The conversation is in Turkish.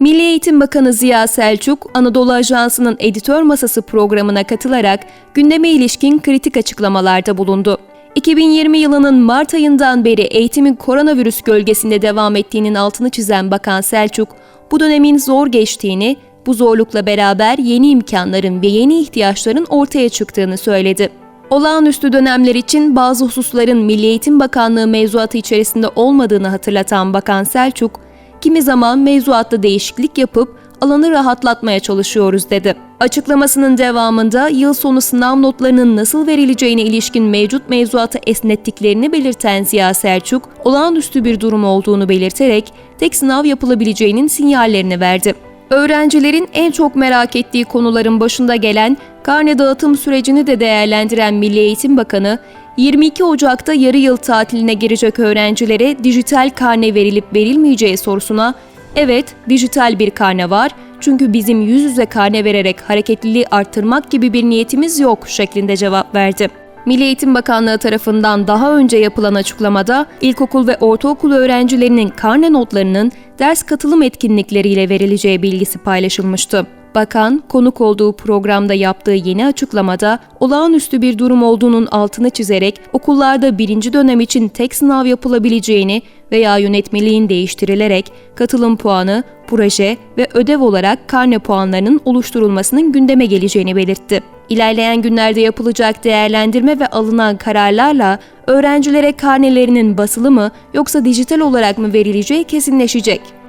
Milli Eğitim Bakanı Ziya Selçuk, Anadolu Ajansı'nın editör masası programına katılarak gündeme ilişkin kritik açıklamalarda bulundu. 2020 yılının Mart ayından beri eğitimin koronavirüs gölgesinde devam ettiğinin altını çizen Bakan Selçuk, bu dönemin zor geçtiğini, bu zorlukla beraber yeni imkanların ve yeni ihtiyaçların ortaya çıktığını söyledi. Olağanüstü dönemler için bazı hususların Milli Eğitim Bakanlığı mevzuatı içerisinde olmadığını hatırlatan Bakan Selçuk, kimi zaman mevzuatta değişiklik yapıp alanı rahatlatmaya çalışıyoruz dedi. Açıklamasının devamında yıl sonu sınav notlarının nasıl verileceğine ilişkin mevcut mevzuatı esnettiklerini belirten Ziya Selçuk, olağanüstü bir durum olduğunu belirterek tek sınav yapılabileceğinin sinyallerini verdi. Öğrencilerin en çok merak ettiği konuların başında gelen karne dağıtım sürecini de değerlendiren Milli Eğitim Bakanı, 22 Ocak'ta yarı yıl tatiline girecek öğrencilere dijital karne verilip verilmeyeceği sorusuna evet dijital bir karne var çünkü bizim yüz yüze karne vererek hareketliliği arttırmak gibi bir niyetimiz yok şeklinde cevap verdi. Milli Eğitim Bakanlığı tarafından daha önce yapılan açıklamada ilkokul ve ortaokul öğrencilerinin karne notlarının ders katılım etkinlikleriyle verileceği bilgisi paylaşılmıştı. Bakan, konuk olduğu programda yaptığı yeni açıklamada olağanüstü bir durum olduğunun altını çizerek okullarda birinci dönem için tek sınav yapılabileceğini veya yönetmeliğin değiştirilerek katılım puanı, proje ve ödev olarak karne puanlarının oluşturulmasının gündeme geleceğini belirtti. İlerleyen günlerde yapılacak değerlendirme ve alınan kararlarla öğrencilere karnelerinin basılı mı yoksa dijital olarak mı verileceği kesinleşecek.